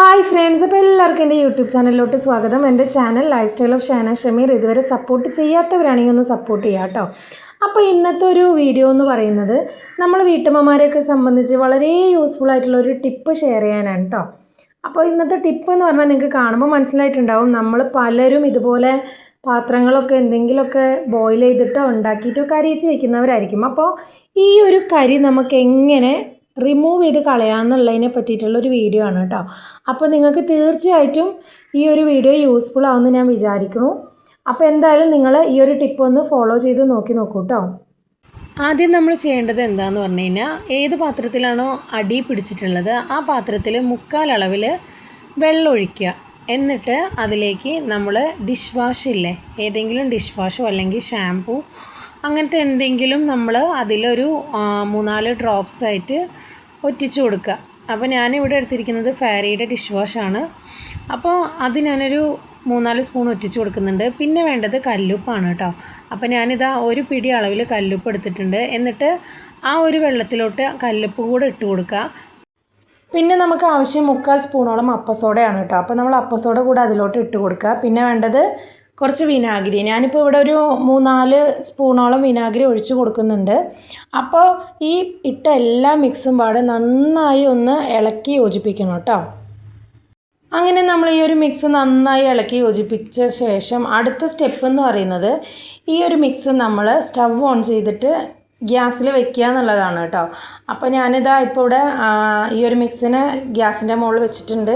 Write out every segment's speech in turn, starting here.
Hi friends അപ്പോൾ എല്ലാവർക്കും എന്റെ യൂട്യൂബ് ചാനലിലോട്ട് സ്വാഗതം. എന്റെ channel life style of Shana Shameer ഇതുവരെ സപ്പോർട്ട് ചെയ്യാത്തവരാണെങ്കിൽ ഒന്ന് സപ്പോർട്ട് ചെയ്യാം കേട്ടോ. അപ്പോൾ ഇന്നത്തെ ഒരു വീഡിയോ എന്ന് പറയുന്നത് നമ്മൾ വീട്ടമ്മമാരെയൊക്കെ സംബന്ധിച്ച് വളരെ യൂസ്ഫുൾ ആയിട്ടുള്ള ഒരു ടിപ്പ് ഷെയർ ചെയ്യാനാണ് കേട്ടോ. അപ്പോൾ ഇന്നത്തെ ടിപ്പ് എന്ന് പറഞ്ഞാൽ നിങ്ങൾക്ക് കാണുമ്പോൾ മനസ്സിലായിട്ടുണ്ടാവും നമ്മൾ പലരും ഇതുപോലെ പാത്രങ്ങളൊക്കെ എന്തെങ്കിലുമൊക്കെ ബോയിൽ ചെയ്തിട്ടോ ഉണ്ടാക്കിയിട്ടോ കരിയിച്ച് വെക്കുന്നവരായിരിക്കും. അപ്പോൾ ഈ ഒരു കരി നമുക്ക് എങ്ങനെ റിമൂവ് ചെയ്ത് കളയാമെന്നുള്ളതിനെ പറ്റിയിട്ടുള്ള ഒരു വീഡിയോ ആണ് കേട്ടോ. അപ്പോൾ നിങ്ങൾക്ക് തീർച്ചയായിട്ടും ഈ ഒരു വീഡിയോ യൂസ്ഫുൾ ആവുമെന്ന് ഞാൻ വിചാരിക്കുന്നു. അപ്പോൾ എന്തായാലും നിങ്ങൾ ഈ ഒരു ടിപ്പ് ഒന്ന് ഫോളോ ചെയ്ത് നോക്കി നോക്കൂ കേട്ടോ ആദ്യം നമ്മൾ ചെയ്യേണ്ടത് എന്താന്ന് പറഞ്ഞു കഴിഞ്ഞാൽ ഏത് പാത്രത്തിലാണോ അടി പിടിച്ചിട്ടുള്ളത് ആ പാത്രത്തിൽ മുക്കാൽ അളവിൽ വെള്ളം ഒഴിക്കുക. എന്നിട്ട് അതിലേക്ക് നമ്മൾ ഡിഷ് വാഷ് ഇല്ലേ ഏതെങ്കിലും ഡിഷ് വാഷോ അല്ലെങ്കിൽ ഷാംപൂ അങ്ങനത്തെ എന്തെങ്കിലും നമ്മൾ അതിലൊരു മൂന്നാൽ ഡ്രോപ്സ് ആയിട്ട് ഒറ്റിച്ചു കൊടുക്കുക. അപ്പോൾ ഞാനിവിടെ എടുത്തിരിക്കുന്നത് ഫാരിയുടെ ഡിഷ് വാഷാണ് അപ്പോൾ അത് ഞാനൊരു മൂന്നാൽ സ്പൂൺ ഒറ്റിച്ച് കൊടുക്കുന്നുണ്ട്. പിന്നെ വേണ്ടത് കല്ലുപ്പാണ് കേട്ടോ. അപ്പോൾ ഞാനിതാ ഒരു പിടി അളവിൽ കല്ലുപ്പ് എടുത്തിട്ടുണ്ട്. എന്നിട്ട് ആ ഒരു വെള്ളത്തിലോട്ട് കല്ലുപ്പ് കൂടെ ഇട്ട് കൊടുക്കുക. പിന്നെ നമുക്ക് ആവശ്യം മുക്കാൽ സ്പൂണോളം അപ്പസോഡയാണ് കേട്ടോ. അപ്പോൾ നമ്മൾ അപ്പസോഡ കൂടെ അതിലോട്ട് ഇട്ട് കൊടുക്കുക. പിന്നെ വേണ്ടത് കുറച്ച് വിനാഗിരി. ഞാനിപ്പോൾ ഇവിടെ ഒരു മൂന്നാൽ സ്പൂണോളം വിനാഗിരി ഒഴിച്ച് കൊടുക്കുന്നുണ്ട്. അപ്പോൾ ഈ ഇട്ട എല്ലാ മിക്സും പാടെ നന്നായി ഒന്ന് ഇളക്കി യോജിപ്പിക്കണം കേട്ടോ. അങ്ങനെ നമ്മൾ ഈ ഒരു മിക്സ് നന്നായി ഇളക്കി യോജിപ്പിച്ച ശേഷം അടുത്ത സ്റ്റെപ്പ് എന്ന് പറയുന്നത് ഈ ഒരു മിക്സ് നമ്മൾ സ്റ്റവ് ഓൺ ചെയ്തിട്ട് ഗ്യാസിൽ വെക്കുക എന്നുള്ളതാണ് കേട്ടോ. അപ്പോൾ ഞാനിതാ ഇപ്പോൾ ഇവിടെ ഈ ഒരു മിക്സിന് ഗ്യാസിന്റെ മുകളിൽ വെച്ചിട്ടുണ്ട്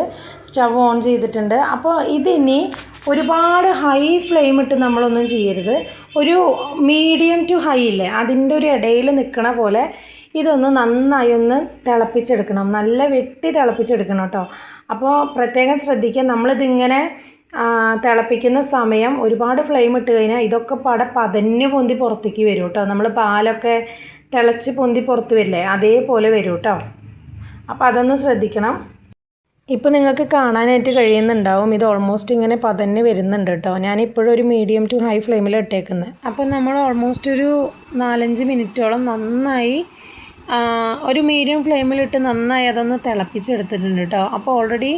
സ്റ്റവ് ഓൺ ചെയ്തിട്ടുണ്ട്. അപ്പോൾ ഇതിനി ഒരുപാട് ഹൈ ഫ്ലെയിം ഇട്ട് നമ്മളൊന്നും ചെയ്യരുത്. ഒരു മീഡിയം ടു ഹൈ ഇല്ലേ? അതിന്റെ ഒരു ഇടയിൽ നിൽക്കണ പോലെ ഇതൊന്ന് നന്നായി ഒന്ന് തിളപ്പിച്ചെടുക്കണം. നല്ല വെട്ടി തിളപ്പിച്ചെടുക്കണം കേട്ടോ. അപ്പോൾ പ്രത്യേകം ശ്രദ്ധിക്കുക നമ്മളിതിങ്ങനെ തിളപ്പിക്കുന്ന സമയം ഒരുപാട് ഫ്ലെയിം ഇട്ട് കഴിഞ്ഞാൽ ഇതൊക്കെ പാടെ പതഞ്ഞ് പൊന്തി പുറത്തേക്ക് വരും കേട്ടോ. നമ്മൾ പാലൊക്കെ തിളച്ച് പൊന്തി പുറത്ത് വരില്ലേ? അതേപോലെ വരും കേട്ടോ. അപ്പോൾ അതൊന്ന് ശ്രദ്ധിക്കണം. ഇപ്പോൾ നിങ്ങൾക്ക് കാണാനായിട്ട് കഴിയുന്നുണ്ടാവും. ഇത് ഓൾമോസ്റ്റ് ഇങ്ങനെ പതഞ്ഞ് വരുന്നുണ്ട് കേട്ടോ. ഞാനിപ്പോഴും ഒരു മീഡിയം ടു ഹൈ ഫ്ലെയിമിൽ ഇട്ടേക്കുന്നത് അപ്പോൾ നമ്മൾ ഓൾമോസ്റ്റ് ഒരു നാലഞ്ച് മിനിറ്റോളം നന്നായി ഒരു മീഡിയം ഫ്ലെയിമിലിട്ട് നന്നായി അതൊന്ന് തിളപ്പിച്ചെടുത്തിട്ടുണ്ട് കേട്ടോ. അപ്പോൾ ഓൾറെഡി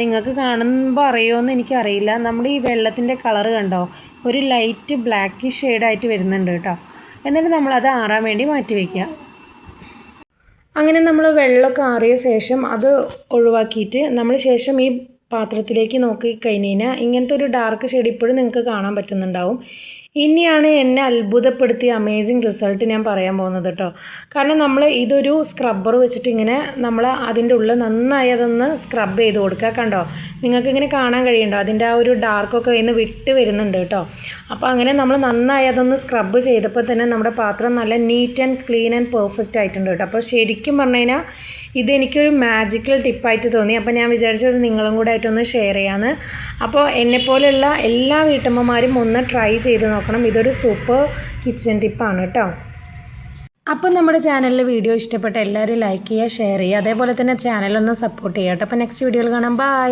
നിങ്ങൾക്ക് കാണുമ്പോൾ അറിയുമെന്ന് എനിക്കറിയില്ല. നമ്മുടെ ഈ വെള്ളത്തിന്റെ കളർ കണ്ടോ? ഒരു ലൈറ്റ് ബ്ലാക്ക് ഷെയ്ഡായിട്ട് വരുന്നുണ്ട് കേട്ടോ. എന്നിട്ട് നമ്മളത് ആറാൻ വേണ്ടി മാറ്റി വയ്ക്കുക അങ്ങനെ നമ്മൾ വെള്ളമൊക്കെ ആറിയ ശേഷം അത് ഒഴിവാക്കിയിട്ട് നമ്മൾ ശേഷം ഈ പാത്രത്തിലേക്ക് നോക്കി കഴിഞ്ഞ് കഴിഞ്ഞാൽ ഇങ്ങനത്തെ ഒരു ഡാർക്ക് ഷെയ്ഡ് ഇപ്പോഴും നിങ്ങൾക്ക് കാണാൻ പറ്റുന്നുണ്ടാവും. ഇനിയാണ് എന്നെ അത്ഭുതപ്പെടുത്തിയ അമേസിങ് റിസൾട്ട് ഞാൻ പറയാൻ പോകുന്നത് കേട്ടോ കാരണം നമ്മൾ ഇതൊരു സ്ക്രബ്ബർ വെച്ചിട്ട് ഇങ്ങനെ നമ്മൾ അതിന്റെ ഉള്ളിൽ നന്നായി അതൊന്ന് സ്ക്രബ് ചെയ്ത് കൊടുക്കുക കണ്ടോ? നിങ്ങൾക്ക് ഇങ്ങനെ കാണാൻ കഴിയുണ്ടോ അതിന്റെ ആ ഒരു ഡാർക്കൊക്കെ ഇന്ന് വിട്ട് വരുന്നുണ്ട് കേട്ടോ അപ്പോൾ അങ്ങനെ നമ്മൾ നന്നായി അതൊന്ന് സ്ക്രബ് ചെയ്തപ്പോൾ തന്നെ നമ്മുടെ പാത്രം നല്ല neat and clean and perfect ആയിട്ടുണ്ട് കേട്ടോ അപ്പോൾ ശരിക്കും പറഞ്ഞു കഴിഞ്ഞാൽ ഇതെനിക്കൊരു മാജിക്കൽ ടിപ്പായിട്ട് തോന്നി. അപ്പോൾ ഞാൻ വിചാരിച്ചത് നിങ്ങളും കൂടെ ആയിട്ടൊന്ന് ഷെയർ ചെയ്യാമെന്ന് അപ്പോൾ എന്നെപ്പോലെയുള്ള എല്ലാ വീട്ടമ്മമാരും ഒന്ന് ട്രൈ ചെയ്ത് നോക്കണം ഇതൊരു സൂപ്പർ കിച്ചൺ ടിപ്പാണ് കേട്ടോ. അപ്പം നമ്മുടെ ചാനലിലെ വീഡിയോ ഇഷ്ടപ്പെട്ട എല്ലാവരും ലൈക്ക് ചെയ്യുക ഷെയർ ചെയ്യുക. അതേപോലെ തന്നെ ചാനലൊന്ന് സപ്പോർട്ട് ചെയ്യുക കേട്ടോ. അപ്പോൾ നെക്സ്റ്റ് വീഡിയോയിൽ കാണാം. ബൈ.